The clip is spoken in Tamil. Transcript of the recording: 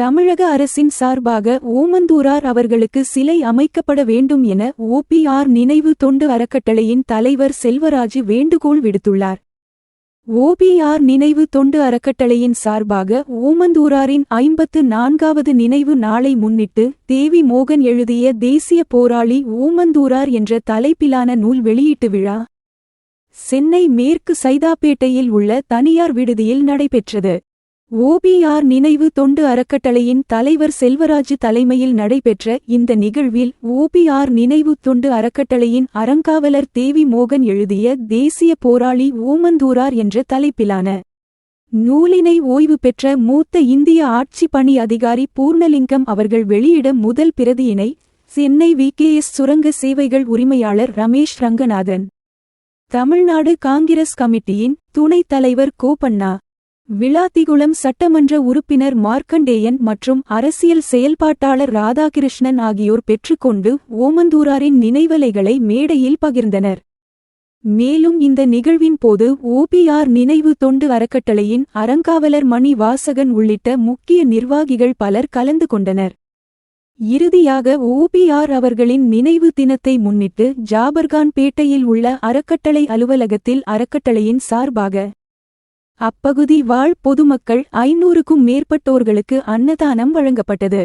தமிழக அரசின் சார்பாக ஓமந்தூரார் அவர்களுக்கு சிலை அமைக்கப்பட வேண்டும் என ஓபிஆர் நினைவு தொண்டு அறக்கட்டளையின் தலைவர் செல்வராஜு வேண்டுகோள் விடுத்துள்ளார். ஓபிஆர் நினைவு தொண்டு அறக்கட்டளையின் சார்பாக ஓமந்தூராரின் ஐம்பத்து நான்காவது நினைவு நாளை முன்னிட்டு தேவி மோகன் எழுதிய தேசிய போராளி ஓமந்தூரார் என்ற தலைப்பிலான நூல் வெளியீட்டு விழா சென்னை மேற்கு சைதாப்பேட்டையில் உள்ள தனியார் விடுதியில் நடைபெற்றது. ஓபிஆர் நினைவு தொண்டு அறக்கட்டளையின் தலைவர் செல்வராஜு தலைமையில் நடைபெற்ற இந்த நிகழ்வில் ஓபிஆர் நினைவு தொண்டு அறக்கட்டளையின் அறங்காவலர் தேவி மோகன் எழுதிய தேசிய போராளி ஓமந்தூரார் என்ற தலைப்பிலான நூலினை ஓய்வு பெற்ற மூத்த இந்திய ஆட்சி பணி அதிகாரி பூர்ணலிங்கம் அவர்கள் வெளியிட முதல் பிரதியினை சென்னை விகேஎஸ் சுரங்க சேவைகள் உரிமையாளர் ரமேஷ் ரங்கநாதன். தமிழ்நாடு காங்கிரஸ் கமிட்டியின் துணைத் தலைவர் கோபண்ணா. விளாத்திகுளம் சட்டமன்ற உறுப்பினர் மார்க்கண்டேயன் மற்றும் அரசியல் செயல்பாட்டாளர் ராதாகிருஷ்ணன் ஆகியோர் பெற்றுக்கொண்டு ஓமந்தூராரின் நினைவலைகளை மேடையில் பகிர்ந்தனர். மேலும் இந்த நிகழ்வின் போது ஓபிஆர் நினைவு தொண்டு அறக்கட்டளையின் அறங்காவலர் மணி வாசகன் உள்ளிட்ட முக்கிய நிர்வாகிகள் பலர் கலந்து கொண்டனர். இறுதியாக ஓபிஆர் அவர்களின் நினைவு தினத்தை முன்னிட்டு ஜாபர்கான் பேட்டையில் உள்ள அறக்கட்டளை அலுவலகத்தில் அறக்கட்டளையின் சார்பாக அப்பகுதி வாழ் பொதுமக்கள் ஐநூறுக்கும் மேற்பட்டோர்களுக்கு அன்னதானம் வழங்கப்பட்டது.